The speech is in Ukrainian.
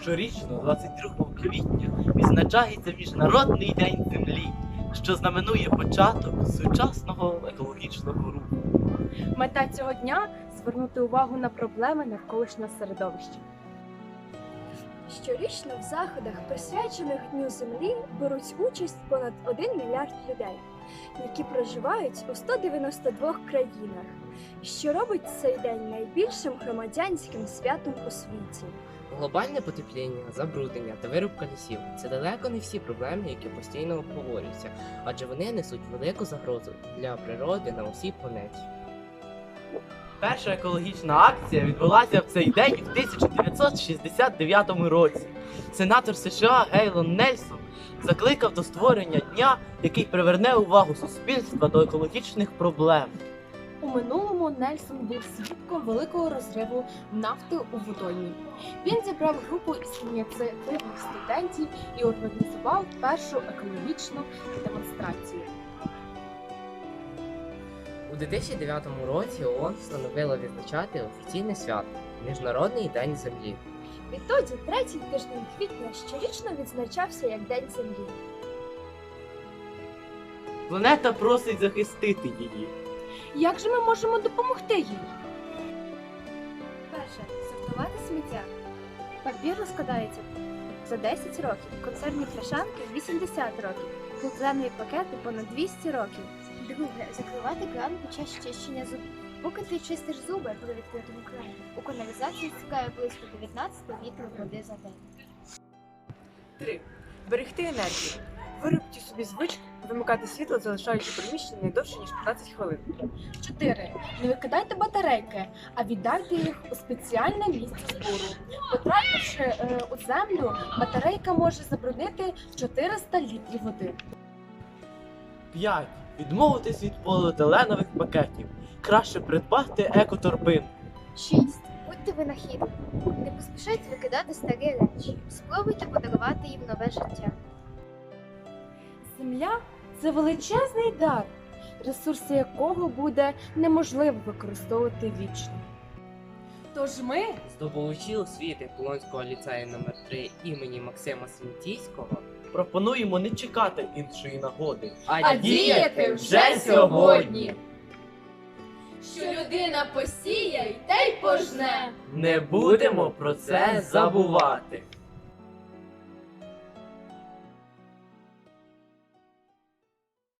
Щорічно, 22 квітня, відзначається Міжнародний день землі, що знаменує початок сучасного екологічного руху. Мета цього дня звернути увагу на проблеми навколишнього середовища. Щорічно в заходах, присвячених Дню Землі, беруть участь понад 1 мільярд людей, які проживають у 192 країнах, що робить цей день найбільшим громадянським святом у світі. Глобальне потепління, забруднення та вирубка лісів це далеко не всі проблеми, які постійно обговорюються, адже вони несуть велику загрозу для природи на усій планеті. Перша екологічна акція відбулася в цей день в 1969 році. Сенатор США Гейлон Нельсон закликав до створення дня, який приверне увагу суспільства до екологічних проблем. У минулому Нельсон був свідком великого розриву нафти у водоймі. Він зібрав групу із ініціативних студентів і організував першу екологічну демонстрацію. У 2009 році ООН встановила відзначати офіційне свято Міжнародний день землі. Відтоді третій тиждень квітня щорічно відзначався як День Землі. Планета просить захистити її. Як же ми можемо допомогти їй? Перше сортувати сміття. Папір розкладається за 10 років, консервні пляшанки 80 років, глуземні пакети понад 200 років. Друге закривати кран під час чищення зубів. Поки ти чистиш зуби при відкритому крані, у каналізації стікає близько 19 літрів води за день. 3. Берегти енергію. Виробіть собі звичку вимикати світло, залишаючи приміщення не довше, ніж 15 хвилин. 4. Не викидайте батарейки, а віддайте їх у спеціальне місце збору. Потрапивши е, у землю, батарейка може забруднити 400 літрів води. 5. Відмовитись від поліетиленових пакетів. Краще придбати екоторбин. 6. Будьте винахідні. Не поспішайте викидати старі речі. Спробуйте подарувати їм нове життя. Земля це величезний дар, ресурси якого буде неможливо використовувати вічно. Тож ми Здобувачі освіти Полонського ліцею номер 3 імені Максима Смітійського Пропонуємо не чекати іншої нагоди. а, діяти вже сьогодні. що людина посіє й те й пожне. Не будемо про це забувати.